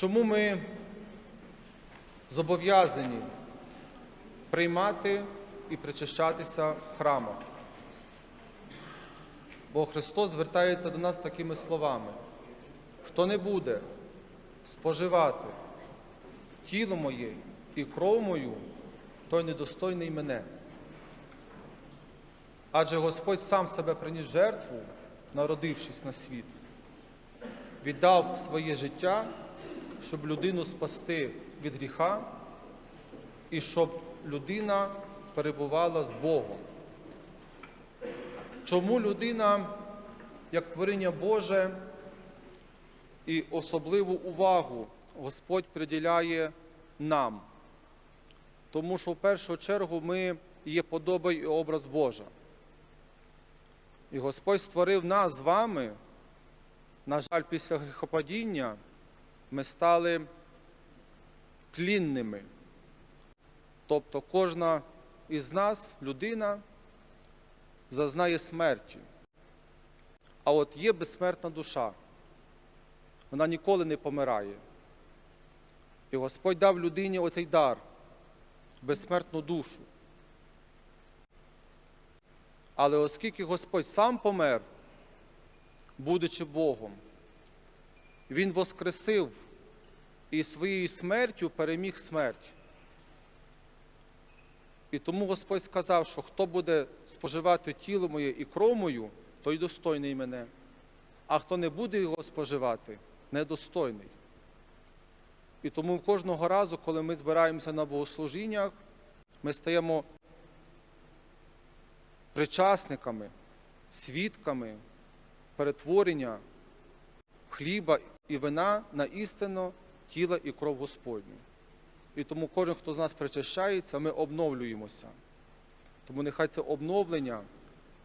Чому ми зобов'язані приймати і причащатися в храмах? Бо Христос звертається до нас такими словами: хто не буде споживати тіло моє і кров мою, той недостойний мене. Адже Господь сам себе приніс жертву, народившись на світ, віддав своє життя, щоб людину спасти від гріха і щоб людина перебувала з Богом. Чому людина, як творіння Боже, і особливу увагу Господь приділяє нам? Тому що в першу чергу ми є подоба і образ Божа. І Господь створив нас з вами. На жаль, після гріхопадіння ми стали тлінними. Тобто кожна із нас, людина, зазнає смерті. А от є безсмертна душа. Вона ніколи не помирає. І Господь дав людині оцей дар, безсмертну душу. Але оскільки Господь сам помер, будучи Богом, Він воскресив і своєю смертю переміг смерть. І тому Господь сказав, що хто буде споживати тіло моє і кров мою, той достойний мене. А хто не буде його споживати, недостойний. І тому кожного разу, коли ми збираємося на богослужіннях, ми стаємо причасниками, свідками перетворення хліба і вина на істинно тіла і кров Господню. І тому кожен, хто з нас причащається, ми обновлюємося. Тому нехай це обновлення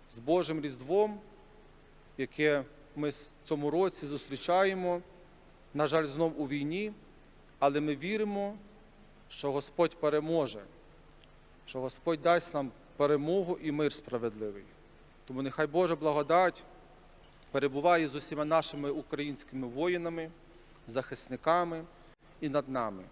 з Божим Різдвом, яке ми в цьому році зустрічаємо, на жаль, знов у війні, але ми віримо, що Господь переможе, що Господь дасть нам перемогу і мир справедливий. Тому нехай Божа благодать перебуває з усіма нашими українськими воїнами, захисниками і над нами.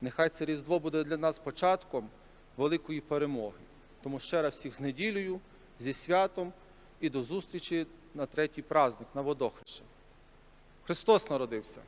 Нехай це Різдво буде для нас початком великої перемоги. Тому ще раз всіх з неділею, зі святом і до зустрічі на третій праздник, на водохреща. Христос народився!